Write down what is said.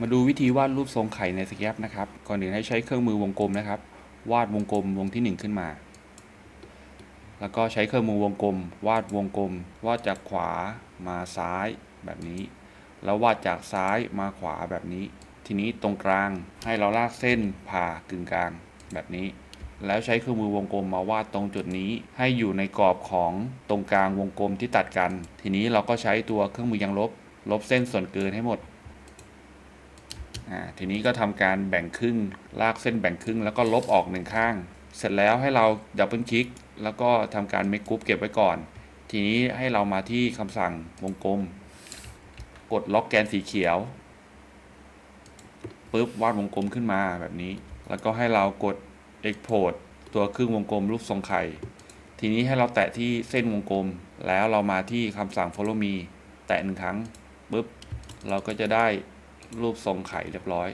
มาดูวิธีวาดรูปทรงไข่ในสแคปนะครับ ก่อนอื่นให้ใช้เครื่องมือวงกลมนะครับ วาดวงกลมวงที่ 1 ขึ้นมา แล้วก็ใช้เครื่องมือวงกลม วาดวงกลม วาดจากขวามาซ้ายแบบนี้ แล้ววาดจากซ้ายมาขวาแบบนี้ ทีนี้ตรงกลางให้เราลากเส้นผ่ากึ่งกลางแบบนี้ แล้วใช้เครื่องมือวงกลมมาวาดตรงจุดนี้ ให้อยู่ในกรอบของตรงกลางวงกลมที่ตัดกัน ทีนี้เราก็ใช้ตัวเครื่องมือยังลบ ลบเส้นส่วนเกินให้หมด ทีนี้ก็ทำการแบ่งครึ่งลากเส้นแบ่งครึ่ง แล้วก็ลบออกหนึ่งข้าง เสร็จแล้วให้เราดับเบิลคลิก แล้วก็ทำการเมคกรุ๊ปเก็บไว้ก่อน ทีนี้ให้เรามาที่คำสั่งวงกลม กดล็อกแกนสีเขียวปุ๊บวาดวงกลมขึ้นมาแบบนี้ แล้วก็ให้เรากด Export ตัวครึ่งวงกลมรูปทรงไข่ ทีนี้ให้เราแตะที่เส้นวงกลม แล้วเรามาที่คำสั่ง follow me แตะหนึ่งครั้งปุ๊บเราก็จะได้ รูปทรงไข่เรียบร้อย